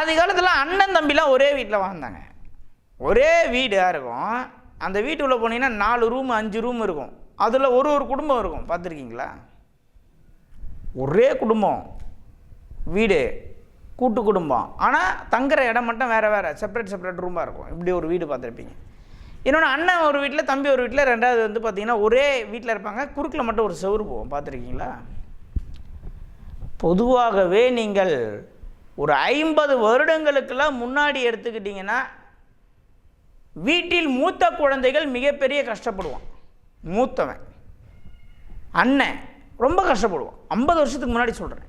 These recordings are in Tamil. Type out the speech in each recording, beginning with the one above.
ஆதி காலத்தில் அண்ணன் தம்பிலாம் ஒரே வீட்டில் வாழ்ந்தாங்க. ஒரே வீடாக இருக்கும். அந்த வீட்டுக்குள்ளே போனீங்கன்னா நாலு ரூம் அஞ்சு ரூம் இருக்கும். அதில் ஒரு ஒரு குடும்பம் இருக்கும். பார்த்துருக்கீங்களா? ஒரே குடும்பம். வீடு கூட்டு குடும்பம். ஆனால் தங்குற இடம் மட்டும் வேறு வேறு. செப்பரேட் செப்பரேட் ரூமாக இருக்கும். இப்படி ஒரு வீடு பார்த்துருப்பீங்க. இன்னொன்று அண்ணன் ஒரு வீட்டில் தம்பி ஒரு வீட்டில் ரெண்டாவது வந்து பார்த்தீங்கன்னா ஒரே வீட்டில் இருப்பாங்க. குறுக்கில் மட்டும் ஒரு செவுறு போவோம் பார்த்துருக்கீங்களா? பொதுவாகவே நீங்கள் ஒரு ஐம்பது வருடங்களுக்கெல்லாம் முன்னாடி எடுத்துக்கிட்டிங்கன்னா வீட்டில் மூத்த குழந்தைகள் மிகப்பெரிய கஷ்டப்படுவான். மூத்தவன். அண்ணன் ரொம்ப கஷ்டப்படுவான். ஐம்பது வருஷத்துக்கு முன்னாடி சொல்கிறேன்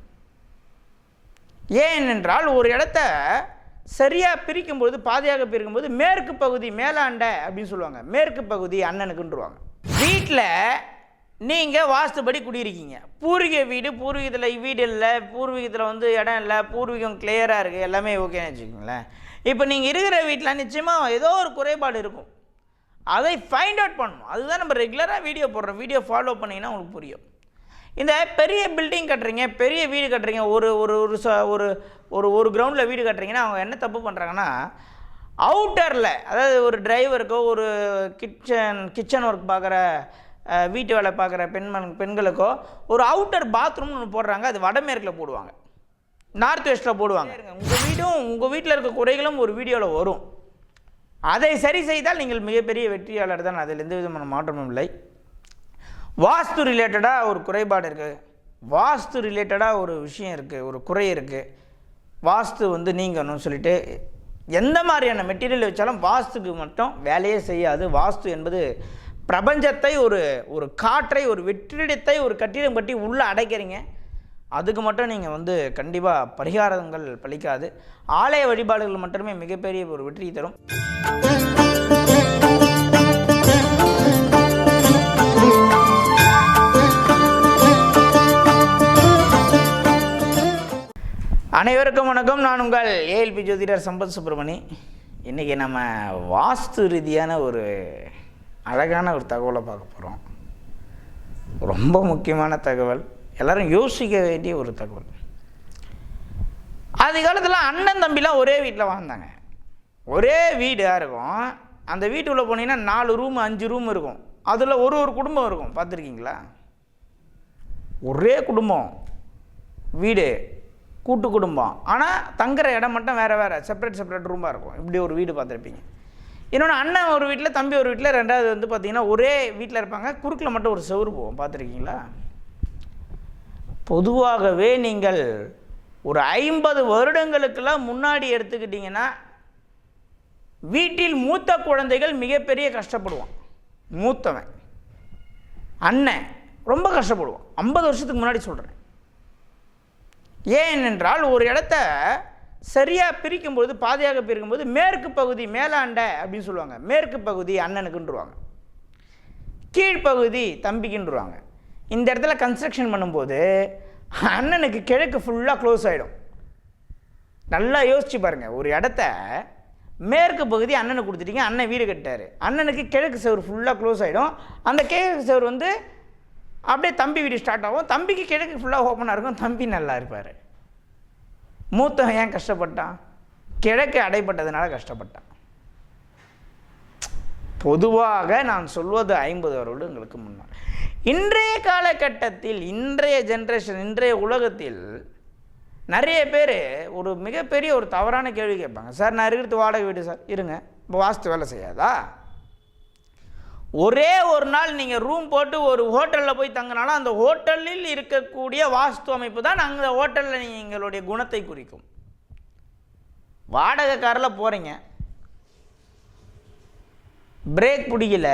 ஏனென்றால் ஒரு இடத்த சரியாக பிரிக்கும்போது பாதையாக பிரிக்கும்போது மேற்கு பகுதி மேலாண்ட அப்படின்னு சொல்லுவாங்க. மேற்கு பகுதி அண்ணனுக்குன்றுவாங்க. வீட்டில் நீங்கள் வாஸ்துபடி குடியிருக்கீங்க. பூர்வீக வீடு பூர்வீகத்தில் வீடு இல்லை பூர்வீகத்தில் வந்து இடம் இல்லை பூர்வீகம் கிளியராக இருக்குது எல்லாமே ஓகேன்னு வச்சுக்கோங்களேன். இப்போ நீங்கள் இருக்கிற வீட்டில் நிச்சயமாக ஏதோ ஒரு குறைபாடு இருக்கும். அதை ஃபைண்ட் அவுட் பண்ணணும். அதுதான் நம்ம ரெகுலராக வீடியோ போடுறோம் வீடியோ ஃபாலோ பண்ணிங்கன்னா உங்களுக்கு புரியும். இந்த பெரிய பில்டிங் கட்டுறீங்க பெரிய வீடு கட்டுறீங்க ஒரு ஒரு ஒரு ச- ஒரு ஒரு ஒரு கிரவுண்டில் வீடு கட்டுறீங்கன்னா அவங்க என்ன தப்பு பண்ணுறாங்கன்னா அவுட்டரில் அதாவது ஒரு டிரைவருக்கோ ஒரு கிச்சன் கிச்சன் ஒர்க் பார்க்குற வீட்டு வேலை பார்க்குற பெண் பெண்களுக்கோ ஒரு அவுட்டர் பாத்ரூம்னு ஒன்று போடுறாங்க அது வடமேற்கில் போடுவாங்க. நார்த் வெஸ்ட்டில் போடுவாங்க. உங்கள் வீடும் உங்கள் வீட்டில் இருக்க குறைகளும் ஒரு வீடியோவில் வரும். அதை சரி செய்தால் நீங்கள் மிகப்பெரிய வெற்றியாளர் தான். அதில் எந்த விதமான மாற்றமும் இல்லை. வாஸ்து ரிலேட்டடாக ஒரு குறைபாடு இருக்குது வாஸ்து ரிலேட்டடாக ஒரு விஷயம் இருக்குது ஒரு குறை இருக்குது வாஸ்து வந்து நீங்கணும் சொல்லிட்டு எந்த மாதிரியான மெட்டீரியல் வச்சாலும் வாஸ்துக்கு மட்டும் வேலையே செய்யாது. வாஸ்து என்பது பிரபஞ்சத்தை ஒரு ஒரு காற்றை ஒரு வெற்றிடத்தை ஒரு கட்டிடம் கட்டி உள்ளே அடைக்கிறீங்க. அதுக்கு மட்டும் நீங்கள் வந்து கண்டிப்பாக பரிகாரங்கள் பலிக்காது ஆலய வழிபாடுகள் மட்டுமே மிகப்பெரிய ஒரு வெற்றி தரும். அனைவருக்கும் வணக்கம். நான் உங்கள் ஏஎல்பி ஜோதிடர் சம்பத் சுப்பிரமணி. இன்றைக்கி நம்ம வாஸ்து ரீதியான ஒரு அழகான ஒரு தகவலை பார்க்க போகிறோம் ரொம்ப முக்கியமான தகவல். எல்லாரும் யோசிக்க வேண்டிய ஒரு தகவல். ஆதி காலத்தில் அண்ணன் தம்பிலாம் ஒரே வீட்டில் வாழ்ந்தாங்க. ஒரே வீடாக இருக்கும். அந்த வீட்டுக்குள்ளே போனீங்கன்னா நாலு ரூம் அஞ்சு ரூம் இருக்கும். அதில் ஒரு ஒரு குடும்பம் இருக்கும். பார்த்துருக்கீங்களா? ஒரே குடும்பம். வீடு. கூட்டு குடும்பம். ஆனால் தங்குற இடம் மட்டும் வேறு வேறு. செப்பரேட் செப்பரேட் ரூமாக இருக்கும். இப்படி ஒரு வீடு பார்த்துருப்பீங்க. என்னோட அண்ணன் ஒரு வீட்டில் தம்பி ஒரு வீட்டில் ரெண்டாவது வந்து பார்த்திங்கன்னா ஒரே வீட்டில் இருப்பாங்க. குறுக்கில் மட்டும் ஒரு செவரு போவோம். பார்த்துருக்கீங்களா பொதுவாகவே நீங்கள் ஒரு ஐம்பது வருடங்களுக்கெல்லாம் முன்னாடி எடுத்துக்கிட்டிங்கன்னா வீட்டில் மூத்த குழந்தைகள் மிகப்பெரிய கஷ்டப்படுவான். மூத்தவன். அண்ணன் ரொம்ப கஷ்டப்படுவான். ஐம்பது வருஷத்துக்கு முன்னாடி சொல்கிறேன் ஏனென்றால் ஒரு இடத்த சரியாக பிரிக்கும்போது பாதையாக பிரிக்கும்போது மேற்கு பகுதி மேலாண்ட அப்படின்னு சொல்லுவாங்க. மேற்கு பகுதி அண்ணனுக்குன்றுவாங்க. கீழ்ப்பகுதி தம்பிக்குன்றுவாங்க. இந்த இடத்துல கன்ஸ்ட்ரக்ஷன் பண்ணும்போது அண்ணனுக்கு கிழக்கு ஃபுல்லாக க்ளோஸ் ஆகிடும் நல்லா யோசிச்சு பாருங்கள் ஒரு இடத்த மேற்கு பகுதி அண்ணனுக்கு கொடுத்துட்டீங்க அண்ணன் வீடு கட்டார் அண்ணனுக்கு கிழக்கு செவர் ஃபுல்லாக க்ளோஸ் ஆகிடும் அந்த கிழக்கு செவர் வந்து அப்படியே தம்பி வீடு ஸ்டார்ட் ஆகும். தம்பிக்கு கிழக்கு ஃபுல்லாக ஓப்பனாக இருக்கும். தம்பி நல்லா இருப்பார். மூத்தவன் ஏன் கஷ்டப்பட்டான்? கிழக்கு அடைப்பட்டதுனால கஷ்டப்பட்டான். பொதுவாக நான் சொல்வது ஐம்பது வருடங்களுக்கு முன்னால். இன்றைய காலகட்டத்தில் இன்றைய ஜென்ரேஷன் இன்றைய உலகத்தில் நிறைய பேர் ஒரு மிகப்பெரிய ஒரு தவறான கேள்வி கேட்பாங்க. சார் நான் இருக்கிறது வாடகை வீடு சார். இருங்க. இப்போ வாஸ்து வேலை செய்யாதா? ஒரே ஒரு நாள் நீங்கள் ரூம் போட்டு ஒரு ஹோட்டலில் போய் தங்கினாலும் அந்த ஹோட்டலில் இருக்கக்கூடிய வாஸ்து அமைப்பு தான் அந்த ஹோட்டலில் எங்களுடைய குணத்தை குறிக்கும். வாடகை காரில் போகிறீங்க பிரேக் பிடிக்கல.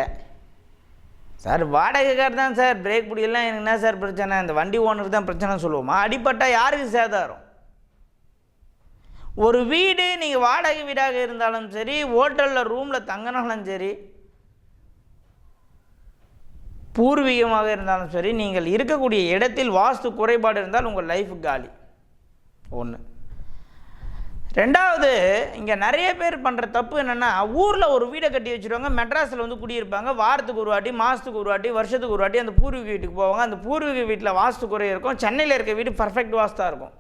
சார் வாடகை கார் தான் சார். பிரேக் பிடிக்கலாம் எனக்கு என்ன சார் பிரச்சனை? இந்த வண்டி ஓனருக்கு தான் பிரச்சனை சொல்லுவோமா? அடிப்பட்டால் யாருக்கு சேதாரம்? ஒரு வீடு நீங்கள் வாடகை வீடாக இருந்தாலும் சரி ஹோட்டலில் ரூமில் தங்கினாலும் சரி பூர்வீகமாக இருந்தாலும் சரி நீங்கள் இருக்கக்கூடிய இடத்தில் வாஸ்து குறைபாடு இருந்தால் உங்கள் லைஃப் காலி. ஒன்று ரெண்டாவது இங்கே நிறைய பேர் பண்ணுற தப்பு என்னென்னா ஊரில் ஒரு வீடை கட்டி வச்சுருவாங்க மெட்ராஸில் வந்து குடியிருப்பாங்க வாரத்துக்கு ஒரு வாட்டி மாதத்துக்கு ஒரு வாட்டி வருஷத்துக்கு ஒரு வாட்டி அந்த பூர்வீக வீட்டுக்கு போவாங்க. அந்த பூர்வீக வீட்டில் வாஸ்து குறை இருக்கும் சென்னையில் இருக்க வீடு பர்ஃபெக்ட் வாஸ்தாக இருக்கும்.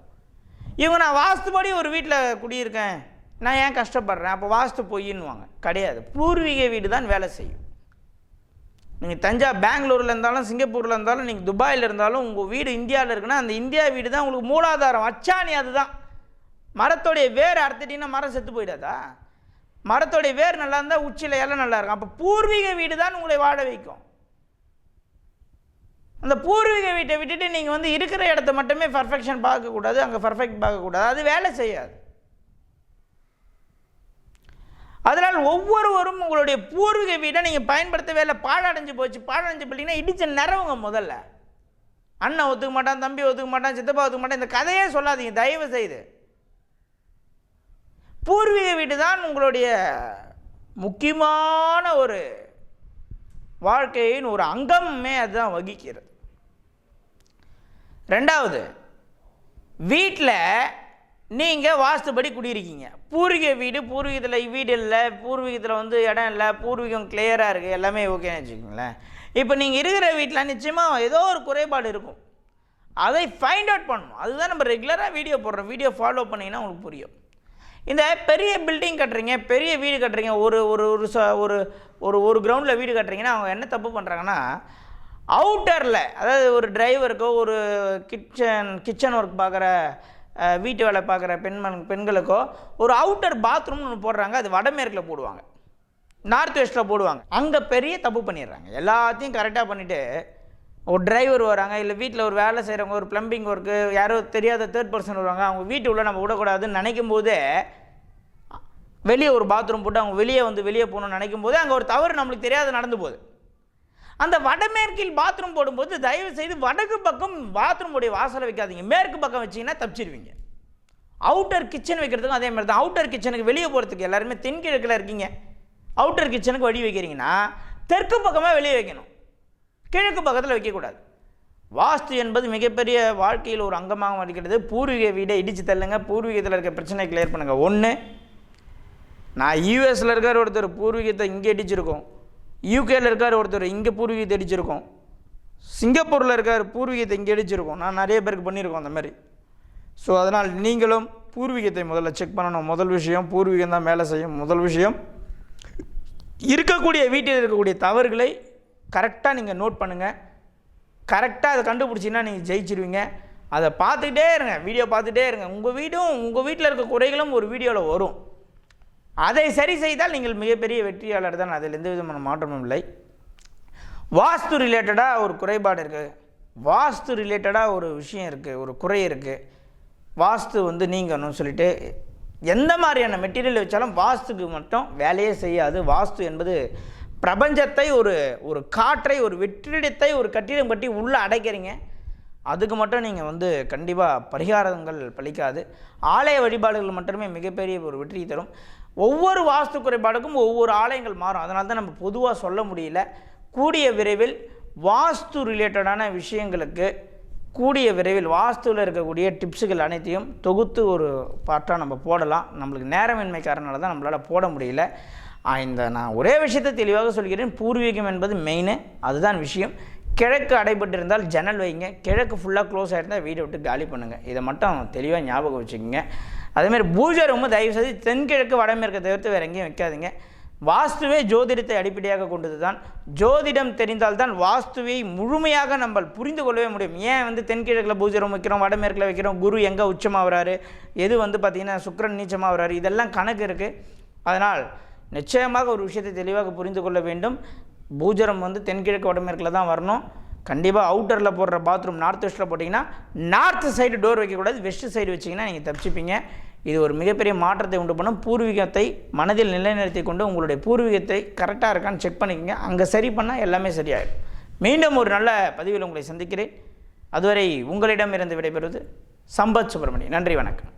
இவங்க நான் வாஸ்துபடி ஒரு வீட்டில் குடியிருக்கேன். நான் ஏன் கஷ்டப்படுறேன்? அப்போ வாஸ்து பொய்யின்னுவாங்க கிடையாது. பூர்வீக வீடு தான் வேலை செய்யும். நீங்கள் தஞ்சா பெங்களூரில் இருந்தாலும் சிங்கப்பூரில் இருந்தாலும் நீங்கள் துபாயில் இருந்தாலும் உங்கள் வீடு இந்தியாவில் இருக்குன்னா அந்த இந்தியா வீடு தான் உங்களுக்கு மூலாதாரம். அச்சாணி அதுதான். மரத்தோடைய வேர் அறுத்துட்டீங்கன்னா மரம் செத்து போயிடாதா? மரத்தோடைய வேர் நல்லா இருந்தால் உச்சியில் இலை நல்லா இருக்கும். அப்போ பூர்வீக வீடு தான் உங்களை வாழ வைக்கும். அந்த பூர்வீக வீட்டை விட்டுட்டு நீங்கள் வந்து இருக்கிற இடத்த மட்டுமே பர்ஃபெக்ஷன் பார்க்கக்கூடாது அங்கே பர்ஃபெக்ட் பார்க்கக்கூடாது. அது வேலை செய்யாது. அதனால் ஒவ்வொருவரும் உங்களுடைய பூர்வீக வீடை நீங்கள் பயன்படுத்தவே இல்லை. பாழடைஞ்சு போச்சு. பாழடைஞ்சு பிள்ளைங்கன்னா இடிச்ச நிறவுங்க முதல்ல. அண்ணன் ஒத்துக்க மாட்டான் தம்பி ஒத்துக்க மாட்டான் சித்தப்பா ஒத்துக்க மாட்டான். இந்த கதையே சொல்லாதீங்க. தயவு செய்து பூர்வீக வீடு தான் உங்களுடைய முக்கியமான ஒரு வாழ்க்கையின் ஒரு அங்கமே அதுதான் வகிக்கிறது. ரெண்டாவது வீட்டில் நீங்கள் வாஸ்துபடி குடியிருக்கீங்க. பூர்வீக வீடு பூர்வீகத்தில் வீடு இல்லை பூர்வீகத்தில் வந்து இடம் இல்லை பூர்வீகம் கிளியராக இருக்குது எல்லாமே ஓகேன்னு வச்சுக்கோங்களேன். இப்போ நீங்கள் இருக்கிற வீட்டில் நிச்சயமாக ஏதோ ஒரு குறைபாடு இருக்கும். அதை ஃபைண்ட் அவுட் பண்ணணும். அதுதான் நம்ம ரெகுலராக வீடியோ போடுறோம் வீடியோ ஃபாலோ பண்ணிங்கன்னா உங்களுக்கு புரியும். இந்த பெரிய பில்டிங் கட்டுறீங்க பெரிய வீடு கட்டுறீங்க ஒரு ஒரு ஒரு ச ஒரு ஒரு ஒரு கிரவுண்டில் வீடு கட்டுறீங்கன்னா அவங்க என்ன தப்பு பண்ணுறாங்கன்னா அவுட்டரில் அதாவது ஒரு டிரைவருக்கோ ஒரு கிச்சன் கிச்சன் ஒர்க் பார்க்குற வீட்டு வேலை பார்க்குற பெண்மன் பெண்களுக்கோ ஒரு அவுட்டர் பாத்ரூம்னு ஒன்று போடுறாங்க அது வடமேற்கில் போடுவாங்க. நார்த் வெஸ்ட்டில் போடுவாங்க. அங்கே பெரிய தப்பு பண்ணிடுறாங்க. எல்லாத்தையும் கரெக்டாக பண்ணிவிட்டு ஒரு டிரைவர் வராங்க இல்லை வீட்டில் ஒரு வேலை செய்கிறவங்க ஒரு ப்ளம்பிங் ஒர்க்கு யாரோ தெரியாத தேர்ட் பர்சன் வருவாங்க அவங்க வீட்டு உள்ளே நம்ம விடக்கூடாதுன்னு நினைக்கும் போதே வெளியே ஒரு பாத்ரூம் போட்டு அவங்க வெளியே வந்து வெளியே போகணும்னு நினைக்கும் போது அங்கே ஒரு தவறு நம்மளுக்கு தெரியாத நடந்து போகுது. அந்த வடமேற்கில் பாத்ரூம் போடும்போது தயவு செய்து வடக்கு பக்கம் பாத்ரூமுடைய வாசலை வைக்காதீங்க. மேற்கு பக்கம் வச்சிங்கன்னா தப்பிச்சிருவீங்க. அவுட்டர் கிச்சன் வைக்கிறதுக்கும் அதே மாதிரி தான். அவுட்டர் கிச்சனுக்கு வெளியே போகிறதுக்கு எல்லாருமே தென்கிழக்கில் இருக்கீங்க. அவுட்டர் கிச்சனுக்கு வழி வைக்கிறீங்கன்னா தெற்கு பக்கமாக வெளியே வைக்கணும். கிழக்கு பக்கத்தில் வைக்கக்கூடாது. வாஸ்து என்பது மிகப்பெரிய வாழ்க்கையில் ஒரு அங்கமாக இருக்கிறது. பூர்வீக வீடை இடித்து தள்ளுங்க. பூர்வீகத்தில் இருக்க பிரச்சனை கிளியர் பண்ணுங்கள் ஒன்று நான் யூஎஸில் இருக்கிற ஒருத்தர் பூர்வீகத்தை இங்கே இடிச்சிருக்கோம். யூகேயில் இருக்கார் ஒருத்தர் இங்கே பூர்வீகத்தை அடிச்சிருக்கோம். சிங்கப்பூரில் இருக்கார் பூர்வீகத்தை இங்கே அடிச்சிருக்கோம். நான் நிறைய பேருக்கு பண்ணியிருக்கோம் அந்த மாதிரி. ஸோ அதனால் நீங்களும் பூர்வீகத்தை முதல்ல செக் பண்ணணும். முதல் விஷயம் பூர்வீகம் தான் வேலை செய்யும். முதல் விஷயம் இருக்கக்கூடிய வீட்டில் இருக்கக்கூடிய தவறுகளை கரெக்டாக நீங்கள் நோட் பண்ணுங்கள் கரெக்டாக அதை கண்டுபிடிச்சிங்கன்னா நீங்கள் ஜெயிச்சிருவீங்க. அதை பார்த்துக்கிட்டே இருங்க. வீடியோ பார்த்துட்டே இருங்க. உங்கள் வீடும் உங்கள் வீட்டில் இருக்க குறைகளும் ஒரு வீடியோவில் வரும். அதை சரி செய்தால் நீங்கள் மிகப்பெரிய வெற்றியாளர் தான். அதில் எந்த விதமான மாற்றமும் இல்லை. வாஸ்து ரிலேட்டடாக ஒரு குறைபாடு இருக்குது வாஸ்து ரிலேட்டடாக ஒரு விஷயம் இருக்குது ஒரு குறை இருக்குது வாஸ்து வந்து நீங்கணும் சொல்லிட்டு எந்த மாதிரியான மெட்டீரியல் வச்சாலும் வாஸ்துக்கு மட்டும் வேலையே செய்யாது. வாஸ்து என்பது பிரபஞ்சத்தை ஒரு ஒரு காற்றை ஒரு வெற்றிடத்தை ஒரு கட்டிடம் கட்டி உள்ளே அடைக்கிறீங்க. அதுக்கு மட்டும் நீங்கள் வந்து கண்டிப்பாக பரிகாரங்கள் பலிக்காது ஆலய வழிபாடுகள் மட்டுமே மிகப்பெரிய ஒரு வெற்றி தரும். ஒவ்வொரு வாஸ்து குறைபாடுக்கும் ஒவ்வொரு ஆலயங்கள் மாறும். அதனால தான் நம்ம பொதுவாக சொல்ல முடியல. கூடிய விரைவில் வாஸ்து ரிலேட்டடான விஷயங்களுக்கு கூடிய விரைவில் வாஸ்துவில் இருக்கக்கூடிய டிப்ஸுகள் அனைத்தையும் தொகுத்து ஒரு பாட்டாக நம்ம போடலாம். நம்மளுக்கு நேரமின்மை காரணனால தான் நம்மளால் போட முடியல. இந்த நான் ஒரே விஷயத்தை தெளிவாக சொல்கிறேன். பூர்வீகம் என்பது மெயின் அதுதான் விஷயம். கிழக்கு அடைபட்டிருந்தால் ஜன்னல் வைங்க. கிழக்கு ஃபுல்லாக க்ளோஸ் ஆகிருந்தால் வீடை விட்டு காலி பண்ணுங்கள் இதை மட்டும் தெளிவாக ஞாபகம் வச்சுக்கோங்க. அதேமாதிரி பூஜை ரொம்ப தயவு செய்து தென்கிழக்கு வடமேற்கை தவிர்த்து வேறு எங்கேயும் வைக்காதீங்க. வாஸ்துவே ஜோதிடத்தை அடிப்படையாக கொண்டது தான் ஜோதிடம் தெரிந்தால்தான் வாஸ்துவை முழுமையாக நம்ம புரிந்து கொள்ளவே முடியும். ஏன் வந்து தென்கிழக்கில் பூஜை ரூம் வைக்கிறோம் வடமேற்கில் வைக்கிறோம் குரு எங்கே உச்சமாகறாரு எது வந்து பார்த்திங்கன்னா சுக்கிரன் நீச்சமாகறாரு இதெல்லாம் கணக்கு இருக்குது அதனால் நிச்சயமாக ஒரு விஷயத்தை தெளிவாக புரிந்து கொள்ள வேண்டும். பூஜரம் வந்து தென்கிழக்கு வடமேற்கில் தான் வரணும். கண்டிப்பாக அவுட்டரில் போடுற பாத்ரூம் நார்த் வெஸ்ட்டில் போட்டிங்கன்னா நார்த் சைடு டோர் வைக்கக்கூடாது வெஸ்ட் சைடு வச்சிங்கன்னா நீங்கள் தப்பிச்சுப்பீங்க. இது ஒரு மிகப்பெரிய மாற்றத்தை உண்டு பண்ணும். பூர்வீகத்தை மனதில் நிலைநிறுத்தி கொண்டு உங்களுடைய பூர்வீகத்தை கரெக்டாக இருக்கான்னு செக் பண்ணிக்கோங்க. அங்கே சரி பண்ணால் எல்லாமே சரியாயிடும். மீண்டும் ஒரு நல்ல பதிவில் உங்களை சந்திக்கிறேன். அதுவரை உங்களிடம் இருந்து விடைபெறுவது சம்பத் சுப்பிரமணி நன்றி வணக்கம்.